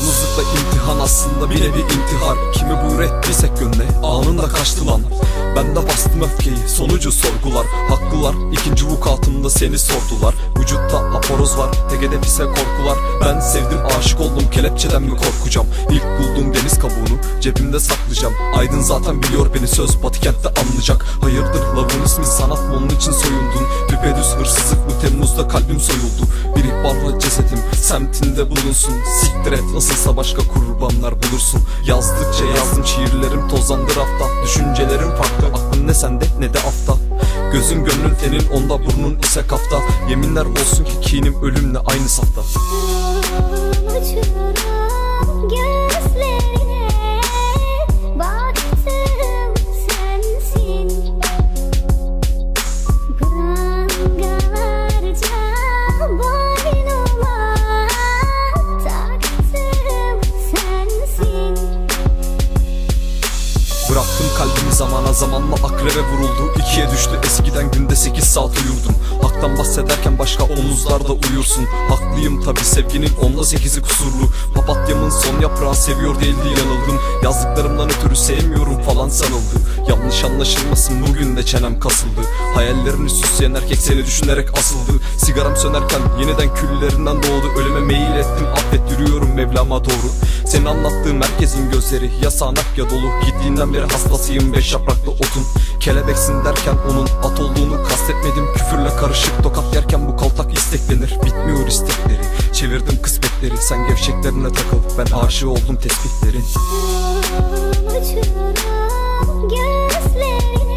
Yalnızlıkla imtihan aslında bile bir intihar. Kimi bu ürettiysek gönle anında kaçtı lan. Ben de bastım öfkeyi sonucu sorgular. Haklılar ikinci vukuatımda seni sordular. Vücutta aporoz var tek hedef korkular. Ben sevdim aşık oldum kelepçeden mi korkacağım. İlk bulduğum deniz kabuğunu cebimde saklayacağım. Aydın zaten biliyor beni söz batı kentte anlayacak. Hayırdır lavın ismi sanat mı? Onun için soyundun. Düpedüz hırsızlık bu Temmuz'da kalbim soyuldu. Bir ihbarla cesedim semtinde bulunsun. Siktir et nasılsa başka kurbanlar bulursun. Yazdıkça yazdım şiirlerim tozlandı rafta Düşüncelerim farklı aklın ne sende ne de afta. Gözün gönlün tenin onda burnun ise kafta. Yeminler olsun ki kinim ölümle aynı safta zamana zamanla akrebe vuruldu. İkiye düştü. Eskiden günde 8 saat uyurdum. Haktan bahsederken başka omuzlarda uyursun. Haklıyım tabi sevginin onda sekizi kusurlu. Papatyamın son yaprağı seviyor değildi yanıldım. Yazdıklarımdan ötürü sevmiyorum sanıldı Yanlış anlaşılmasın bugün de çenem kasıldı. Hayallerini süsleyen erkek seni düşünerek asıldı. Sigaram sönerken yeniden küllerinden doğdu. Ölüme meyil ettim affet yürüyorum Mevlam'a doğru. Senin anlattığın herkesin gözleri ya sağanak ya dolu. Gittiğinden beri hastasıyım beş yapraklı otun. Kelebeksin derken onun at olduğunu kastetmedim. Küfürle karışık tokat yerken bu kaltak isteklenir Bitmiyor istekleri. Çevirdim kısmetleri Sen gevşeklerine takıl. Ben aşığı oldum tespitlerin Uçurum Yes, lady.